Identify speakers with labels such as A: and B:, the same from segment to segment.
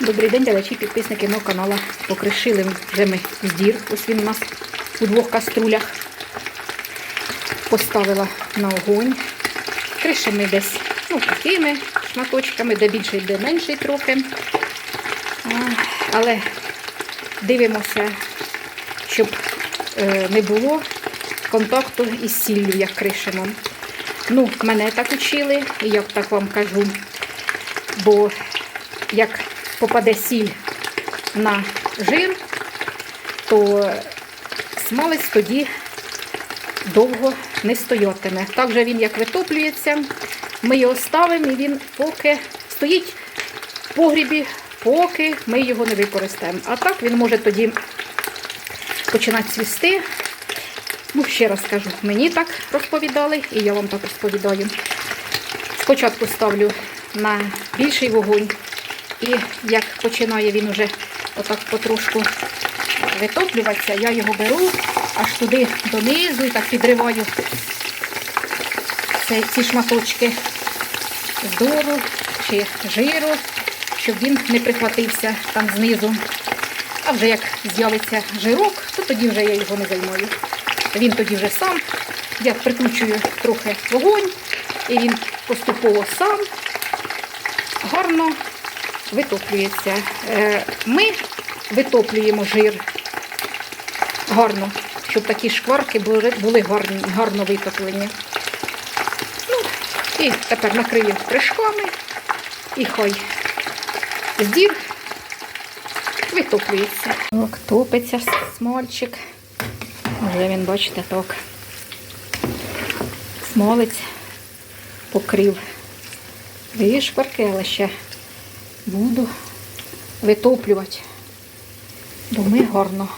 A: Добрий день, глядачі, підписники мого каналу. Покришили вже ми здір. Ось він у нас у двох каструлях. Поставила на огонь. Кришимо десь ну, такими шматочками, де більший, де менший трохи. Але дивимося, щоб е, не було контакту із сіллю, як кришимо. Ну, мене так учили, і я так вам кажу. Бо як попаде сіль на жир, то смалець тоді довго не стоятиме. Так же він як витоплюється, ми його ставимо і він поки стоїть в погрібі, поки ми його не використаємо. А так він може тоді починати цвісти. Ну, ще раз кажу, мені так розповідали, і я вам так розповідаю. Спочатку ставлю на більший вогонь, і як починає він уже отак потрошку витоплюватися, я його беру аж туди донизу і так підриваю ці шматочки здору чи жиру, щоб він не прихватився там знизу. А вже як з'явиться жирок, то тоді вже я його не займаю. Він тоді вже сам. Я прикручую трохи вогонь, і він поступово сам гарно витоплюється. Е, Ми витоплюємо жир гарно, щоб такі шкварки були, гарно витоплені. Ну, і тепер накрию кришками і хай здір витоплюється. Так, топиться смольчик. Вже він, бачите, так. Смолець покрив вишкварки, але ще буду витоплювати. Бо ми гарно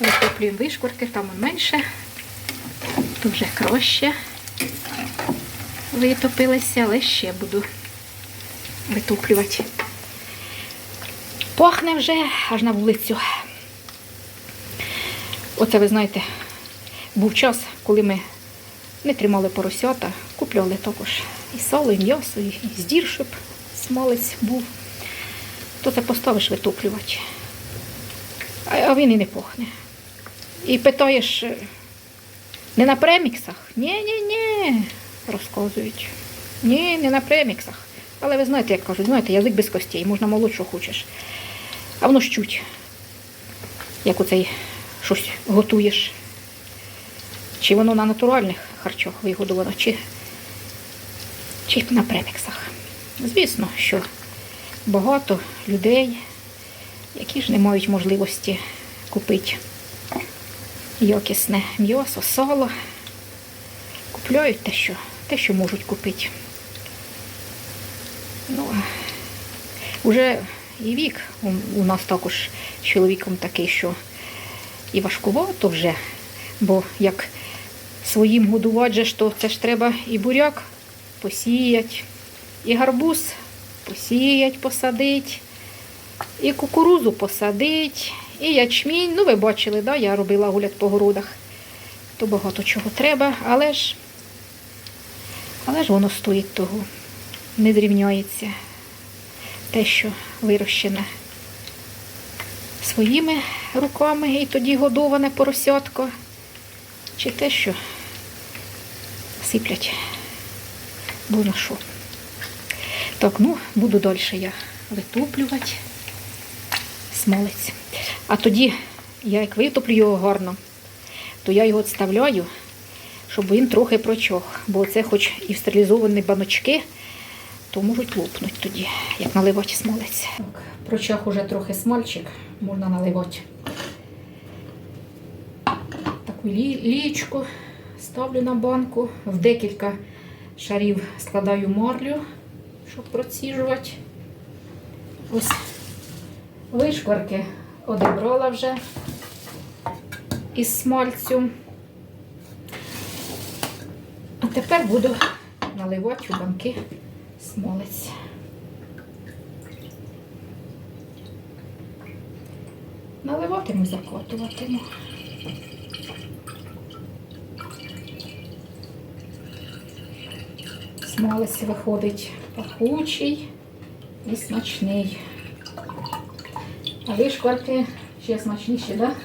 A: витоплюємо вишкварки, там менше, тут вже краще витопилися, але ще буду витоплювати. Пахне вже аж на вулицю. Оце ви знаєте, був час, коли ми не тримали поросята, купляли також і сало, і м'ясо, і здір, щоб смалець був. То це поставиш витоплювати. А він і не пахне. І питаєш, е, не на преміксах? Ні, ні, ні, розказують. Ні, не на преміксах. Але ви знаєте, як кажуть, знаєте, язик без костей, можна молоть, що хочеш. А воно ж чуть, як оцей щось готуєш. Чи воно на натуральних харчах вигодовано, чи, чи на преміксах. Звісно, що багато людей, які ж не мають можливості купити якісне м'ясо, сало, купляють те, що, те, що можуть купити. Ну, вже і вік у нас також з чоловіком такий, що і важкувато вже, бо як своїм годувати, то це ж треба і буряк посіяти, і гарбуз посіять, посадить, і кукурузу посадить, і ячмінь. Ну, ви бачили, да? я робила гуляд по городах. То багато чого треба, але ж, але ж воно стоїть того, не зрівняється те, що вирощене своїми руками і тоді годоване поросятко, чи те, що сиплять бо на що. Так, ну, буду далі я витоплювати смолець. А тоді, я як витоплю його гарно, то я його відставляю, щоб він трохи прочох. Бо це хоч і стерилізовані баночки, то можуть лопнути тоді, як наливати смолець. Так, прочах уже трохи смальчик, можна наливати. Таку лі- лічку ставлю на банку, в декілька шарів складаю марлю, щоб проціжувати. Ось вишкварки одебрала вже із смальцю. А тепер буду наливати у банки смолець. Наливатиму, закотуватиму. Смалець виходить пахучий і смачний. А ви шкварки ще смачніші, так?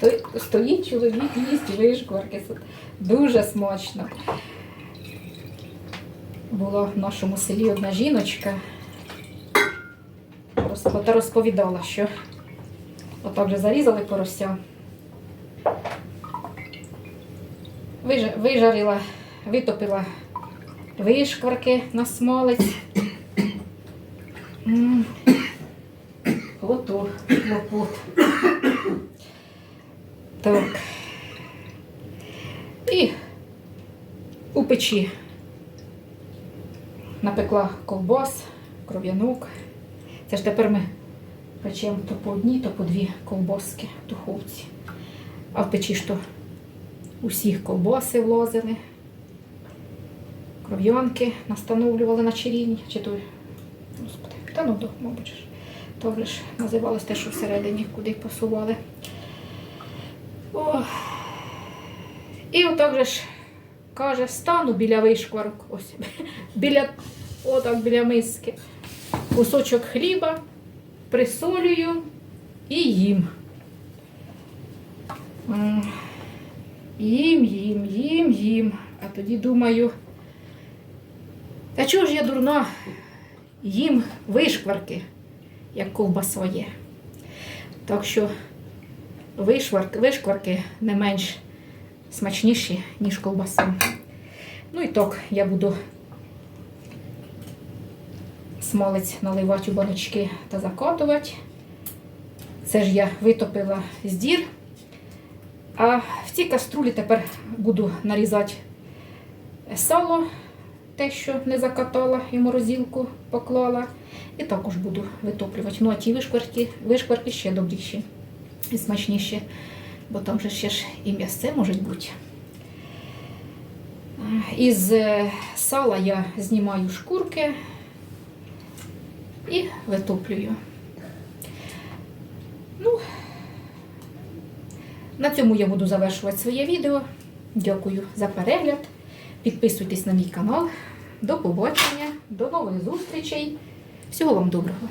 A: Да? Стоїть чоловік, їсть вишкварки. Дуже смачно. Була в нашому селі одна жіночка. Та розповідала, що отак же зарізали порося. Вижа- Вижарила, витопила вишкварки на смалець. М. Ото лопот. Так. І у печі напекла ковбас, кров'янок. Це ж тепер ми печемо то по одній, то по дві ковбаски в духовці. А в печі ж то усіх ковбаси влазили, кров'янки настановлювали на черіні, чи то, господи, та ну, мабуть, то ж називалось те, що всередині куди посували. О. І отак же ж каже, стану біля вишкварок, ось, біля, отак біля миски. Кусочок хліба, присолюю і їм. Їм, їм, їм, їм. А тоді думаю, та чого ж я дурна? Їм вишкварки, як ковбаса є. Так що вишварки, вишкварки не менш смачніші, ніж ковбаса. Ну і так, я буду смалець наливати у баночки та закатувати. Це ж я витопила з дір. А в цій каструлі тепер буду нарізати сало, те, що не закатала і в морозилку поклала. І також буду витоплювати. Ну, а ті вишкварки, вишкварки ще добріші і смачніші, бо там же ще ж і м'ясце може бути. Із е, сала я знімаю шкурки і витоплюю. Ну, на цьому я буду завершувати своє відео. Дякую за перегляд. Підписуйтесь на мій канал. До побачення, до нових зустрічей. Всього вам доброго!